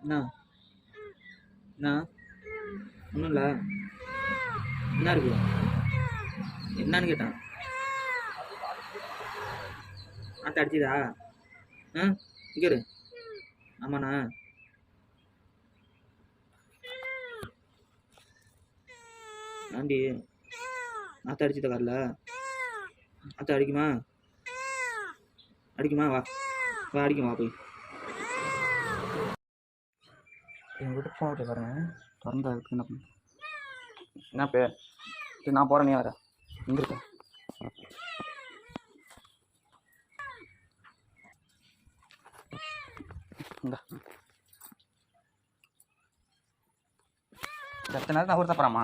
என்ன? என்ன? ஒன்றும் இல்லை என்ன இருக்கு? என்னன்னு கேட்டான். ஆத்த அடிச்சுதா? ஆ? இங்கே ஆமாண்ணா. ஆண்டி ஆத்த அடிச்சுத காரில்? ஆத்த அடிக்குமா? அடிக்குமா? வா. வா அடிக்கும்? வா போய். எங்கள் வீட்டு ஃபோன் விட்டு பாருங்க. திறந்தா என்ன பண்ண? என்ன பே? சரி நான் போகிறேன் நீ வர எங்கே இருக்க. இந்தா. எத்தனை நேரம் அவர் தப்புறாமா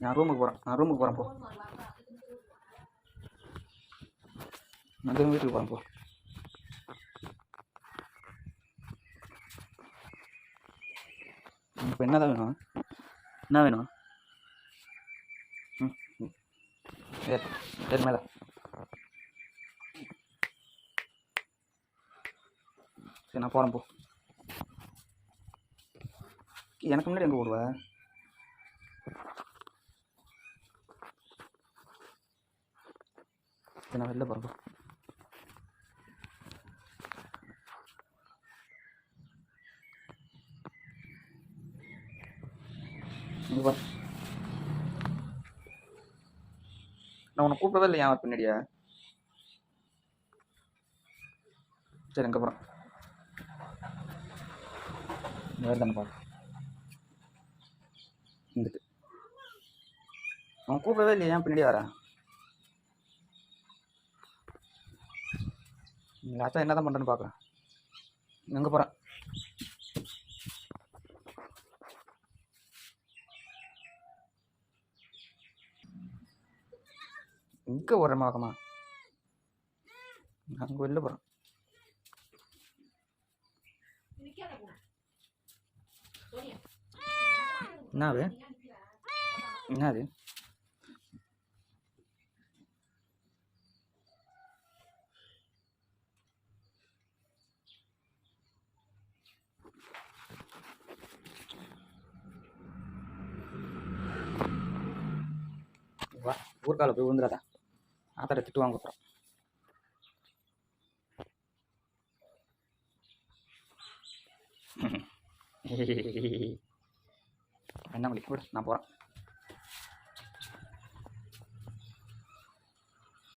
நான் ரூமுக்கு போகிறேன் நான் ரூமுக்கு போகிறேன் போ. நான் திரும்ப வீட்டுக்கு போகிறேன் போ. இப்போ என்ன தான் வேணும்? என்ன வேணும்? ம் சரி சரி மேலே. சரி நான் போகிறேன் போ. எனக்கு முன்னாடி எங்கே போடுவ? சரி நான் வெளில போகிறேன் போ இங்க பாரு நான் உன்னை கூப்பிடவே இல்லையா அவர் பின்னாடியா? சரி எங்கே போகிறேன் வேறு தானே பாரு. இந்துட்டு அவன் கூப்பிடவே இல்லையா ஏன் பின்னாடி வரா? லாஸ்ட்டாக என்ன தான் பண்ணுறேன்னு பார்க்குறேன் எங்கே போகிறேன் இங்கே ஒரு மாக்கமா நாங்கள் வெளில போகிறோம் என்னது? என்னது? என்ன ஊர்க்கால போய் விழுந்துடாதா. ஆத்தாட திட்டு வாங்க அப்புறம் என்ன பண்ணி விடு நான் போகிறேன்